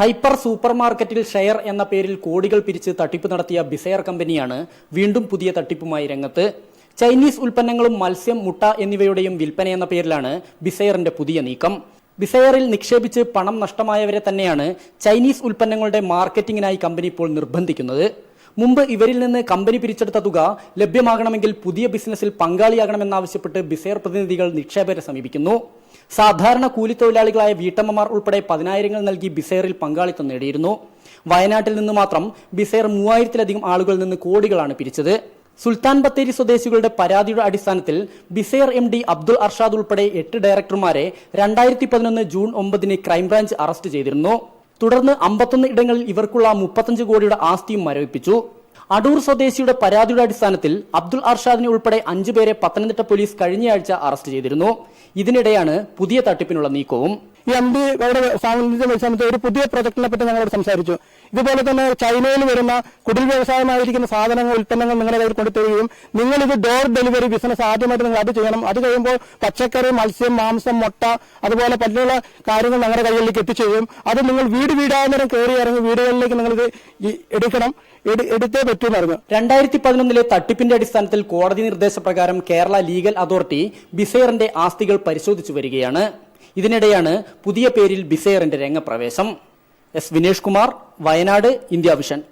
Hyper super മാർക്കറ്റിൽ share എന്ന പേരിൽ കോടികൾ പിരിച്ച് തട്ടിപ്പ് നടത്തിയ ബിസെയർ കമ്പനിയാണ് വീണ്ടും പുതിയ തട്ടിപ്പുമായി രംഗത്ത്. ചൈനീസ് ഉൽപ്പന്നങ്ങളും മത്സ്യം മുട്ട എന്നിവയുടെയും വിൽപ്പന എന്ന പേരിലാണ് ബിസെയറിന്റെ പുതിയ നീക്കം. ബിസെയറിൽ നിക്ഷേപിച്ച് പണം നഷ്ടമായവരെ തന്നെയാണ് ചൈനീസ് ഉൽപ്പന്നങ്ങളുടെ മാർക്കറ്റിംഗിനായി കമ്പനി ഇപ്പോൾ നിർബന്ധിക്കുന്നത്. മുമ്പ് ഇവരിൽ നിന്ന് കമ്പനി പിരിച്ചെടുത്ത തുക ലഭ്യമാകണമെങ്കിൽ പുതിയ ബിസിനസ്സിൽ പങ്കാളിയാകണമെന്നാവശ്യപ്പെട്ട് ബിസെയർ പ്രതിനിധികൾ നിക്ഷേപരെ സമീപിക്കുന്നു. സാധാരണ കൂലിത്തൊഴിലാളികളായ വീട്ടമ്മമാർ ഉൾപ്പെടെ പതിനായിരങ്ങൾ നൽകി ബിസേറിൽ പങ്കാളിത്തം നേടിയിരുന്നു. വയനാട്ടിൽ നിന്ന് മാത്രം ബിസേർ മൂവായിരത്തിലധികം ആളുകളിൽ നിന്ന് കോടികളാണ് പിരിച്ചത്. സുൽത്താൻ ബത്തേരി സ്വദേശികളുടെ പരാതിയുടെ അടിസ്ഥാനത്തിൽ ബിസേർ എം ഡി അബ്ദുൾ അർഷാദ് ഉൾപ്പെടെ എട്ട് ഡയറക്ടർമാരെ രണ്ടായിരത്തി പതിനൊന്ന് ജൂൺ ഒമ്പതിന് ക്രൈംബ്രാഞ്ച് അറസ്റ്റ് ചെയ്തിരുന്നു. തുടർന്ന് അമ്പത്തൊന്ന് ഇടങ്ങളിൽ ഇവർക്കുള്ള മുപ്പത്തഞ്ച് കോടിയുടെ ആസ്തിയും മരവിപ്പിച്ചു. അടൂർ സ്വദേശിയുടെ പരാതിയുടെ അടിസ്ഥാനത്തിൽ അബ്ദുൾ അർഷാദിനെ ഉൾപ്പെടെ അഞ്ചുപേരെ പത്തനംതിട്ട പോലീസ് കഴിഞ്ഞയാഴ്ച അറസ്റ്റ് ചെയ്തിരുന്നു. ഇതിനിടെയാണ് പുതിയ തട്ടിപ്പിനുള്ള നീക്കവും. ഈ എം ഡി അവിടെ സമയത്ത് ഒരു പുതിയ പ്രൊജക്ടിനെ പറ്റി ഞങ്ങളോട് സംസാരിച്ചു. ഇതുപോലെ തന്നെ ചൈനയിൽ വരുന്ന കുടിൽ വ്യവസായമായിരിക്കുന്ന സാധനങ്ങൾ ഉൽപ്പന്നങ്ങൾ നിങ്ങളുടെ കയ്യിൽ കൊണ്ടുതരികയും നിങ്ങൾ ഇത് ഡോർ ഡെലിവറി ബിസിനസ് ആദ്യമായിട്ട് നിങ്ങൾ അത് ചെയ്യണം. അത് കഴിയുമ്പോൾ പച്ചക്കറി മത്സ്യം മാംസം മുട്ട അതുപോലെ പറ്റുള്ള കാര്യങ്ങൾ ഞങ്ങളുടെ കയ്യിലേക്ക് എത്തിച്ചേരും. അത് നിങ്ങൾ വീട് വീടാന്തരം കയറി ഇറങ്ങി വീടുകളിലേക്ക് നിങ്ങളിത് ഇത് എടുക്കണം. എടു- എടുത്തേ പറ്റൂ പറഞ്ഞു. രണ്ടായിരത്തി പതിനൊന്നിലെ തട്ടിപ്പിന്റെ അടിസ്ഥാനത്തിൽ കോടതി നിർദ്ദേശപ്രകാരം കേരള ലീഗൽ അതോറിറ്റി ബിസൈറിന്റെ ആസ്തികൾ പരിശോധിച്ചു വരികയാണ്. ഇതിനിടെയാണ് പുതിയ പേരിൽ ബിസേറിന്റെ രംഗപ്രവേശം. S Vinesh Kumar Wayanad India Vision.